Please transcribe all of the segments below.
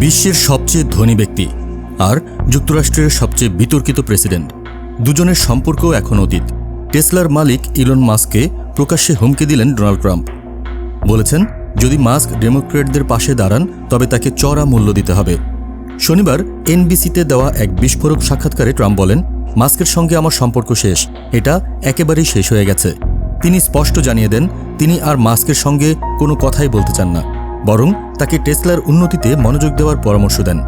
বিশ্বের সবচেয়ে ধনী ব্যক্তি আর যুক্তরাষ্ট্রের সবচেয়ে বিতর্কিত প্রেসিডেন্ট। দুজনের সম্পর্ক এখন অতীত। টেসলার মালিক ইলন মাস্ককে প্রকাশ্যে হুমকি দিলেন ডোনাল্ড ট্রাম্প। বলেছেন, যদি মাস্ক ডেমোক্রেটদের পাশে দাঁড়ান, তবে তাকে চড়া মূল্য দিতে হবে। শনিবার এনবিসিতে দেওয়া এক বিস্ফোরক সাক্ষাৎকারে ট্রাম্প বলেন, মাস্কের সঙ্গে আমার সম্পর্ক শেষ। এটা একেবারেই শেষ হয়ে গেছে। তিনি স্পষ্ট জানিয়ে দেন, তিনি আর মাস্কের সঙ্গে কোনো কথাই বলতে চান না। বরং তাকে টেসলার উন্নতিতে মনোযোগ দেওয়ার পরামর্শ দেন।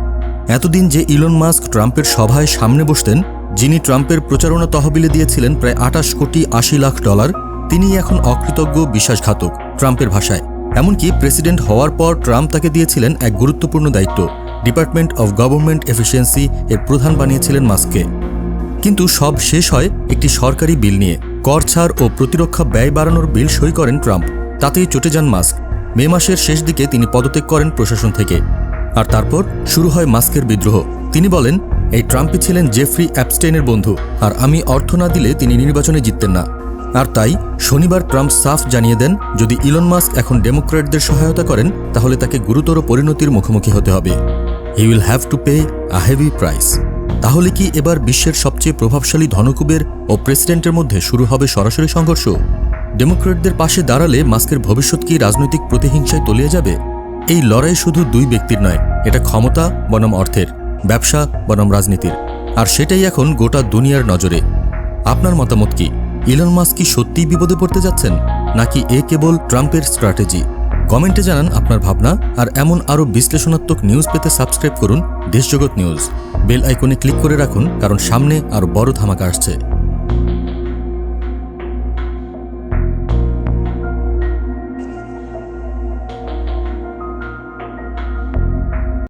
এতদিন যে ইলন মাস্ক ট্রাম্পের সভায় সামনে বসতেন, যিনি ট্রাম্পের প্রচারণা তহবিলে দিয়েছিলেন প্রায় আটাশ কোটি আশি লাখ ডলার, তিনি এখন অকৃতজ্ঞ, বিশ্বাসঘাতক ট্রাম্পের ভাষায়। এমনকি প্রেসিডেন্ট হওয়ার পর ট্রাম্প তাকে দিয়েছিলেন এক গুরুত্বপূর্ণ দায়িত্ব, ডিপার্টমেন্ট অব গভর্নমেন্ট এফিসিয়েন্সি এর প্রধান বানিয়েছিলেন মাস্ককে। কিন্তু সব শেষ হয় একটি সরকারি বিল নিয়ে। কর ছাড় ও প্রতিরক্ষা ব্যয় বাড়ানোর বিল সই করেন ট্রাম্প, তাতেই চটে যান মাস্ক। মে মাসের শেষ দিকে তিনি পদত্যাগ করেন প্রশাসন থেকে। আর তারপর শুরু হয় মাস্কের বিদ্রোহ। তিনি বলেন, এই ট্রাম্পই ছিলেন জেফ্রি অ্যাপস্টেইনের বন্ধু, আর আমি অর্থ না দিলে তিনি নির্বাচনে জিততেন না। আর তাই শনিবার ট্রাম্প সাফ জানিয়ে দেন, যদি ইলন মাস্ক এখন ডেমোক্র্যাটদের সহায়তা করেন, তাহলে তাকে গুরুতর পরিণতির মুখোমুখি হতে হবে। He will have to pay a heavy price তাহলে কি এবার বিশ্বের সবচেয়ে প্রভাবশালী ধনকুবের ও প্রেসিডেন্টের মধ্যে শুরু হবে সরাসরি সংঘর্ষ? ডেমোক্রেটদের পাশে দাঁড়ালে মাস্কের ভবিষ্যৎ কি রাজনৈতিক প্রতিহিংসায় তলিয়ে যাবে? এই লড়াই শুধু দুই ব্যক্তির নয়, এটা ক্ষমতা বনাম অর্থের, ব্যবসা বনাম রাজনীতির। আর সেটাই এখন গোটা দুনিয়ার নজরে। আপনার মতামত কি? ইলন মাস্ক কি সত্যিই বিপদে পড়তে যাচ্ছেন? নাকি এ কেবল ট্রাম্পের স্ট্র্যাটেজি? কমেন্টে জানান আপনার ভাবনা, আর এমন আরও বিশ্লেষণাত্মক নিউজ পেতে সাবস্ক্রাইব করুন দেশজগৎ নিউজ। বেল আইকনে ক্লিক করে রাখুন, কারণ সামনে আরও বড় ধামাকা আসছে।